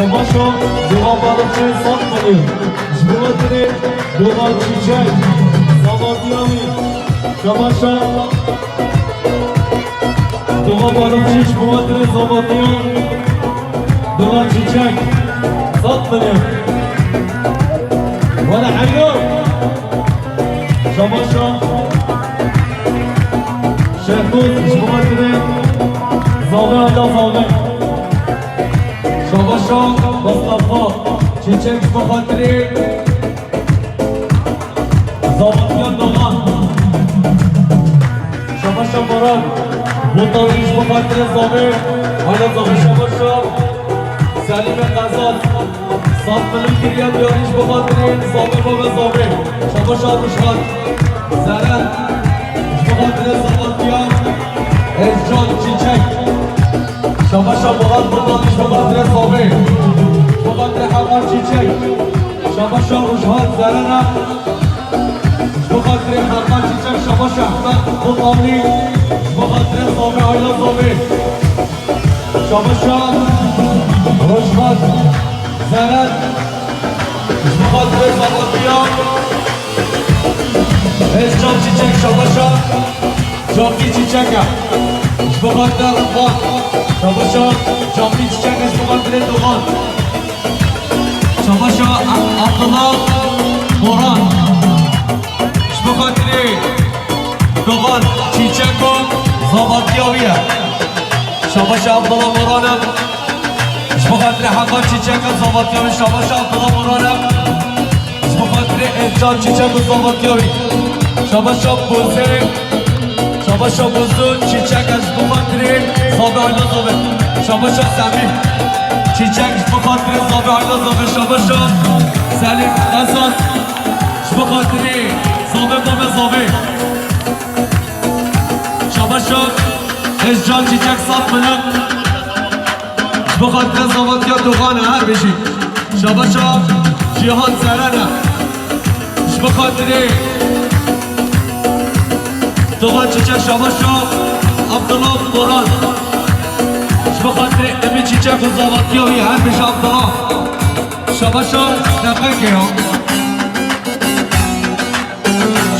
Şamaşo, Duha Balıkçı Satmalı, Jbulatini, Duha Çiçek, Samadiyami, Şamaşo, Duha Balıkçı Jbulatini Samadiyan, Duha Çiçek, Satmalı, Valla Hayyar, Şamaşo, Şehmuz, Jbulatini, Zalme Ada Zalme, Şabaşa Mustafa Çiçek Muhatiri Zavatyan Doğan Şabaşa Baran Muhtarış Muhatiri Zavi Hala Zavi Şabaşa Selime Kazan Satmılın Kiryat Yoriş Muhatiri Zavi Baba Zavi Şabaşa Ruşhat Zeren Muhatiri Zavatyan Ezcan Çiçek Şabaşa Boğaz buradan Şabaşa Sobe Şabaşa Hamar Çiçek Şabaşa Uşhat Zerena Şabaşa Hamar Çiçek Şabaşa Ahmet Kulmavli Şabaşa Sobe Ayla Sobe Şabaşa Uşhat Zeren Şabaşa Zavatya Ezcan Çiçek Şabaşa Jockey Çiçek ya Şabaşa Rıfat Şabaşa Jockey Çiçek Şabaşa Doğan Şabaşa Abdullah Boran. Şabaşa Doğan Çiçeko Zavatyaviye Şabaşa Abdullah Boran'ım. Şabaşa Hakan Çiçek Zavatyavi Şabaşa Abdullah Boran'ım. Şabaşa Ezcan Çiçek Zavatyavi Şabaşa Buzeri Şabaşa buzu çiçek az bu fatri Sabi ayla zabe Şabaşa sami Çiçek bu fatri sabi ayla zabe Şabaşa Selim Asas Bu fatri Zabe zabe zabe Şabaşa Ezcan çiçek satmanın Bu fatri zavatya doğanı her bir şey. Şabaşa Cihan Serena Doğa çiçek şavaşo Abdullah Boran. Şbıkhatri emi çiçek uzavat yohi Hemmiş Abdullah. Şavaşo Nefek yo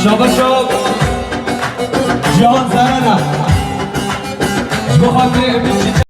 Şavaşo Cihan Zerena Şbıkhatri emi çiçek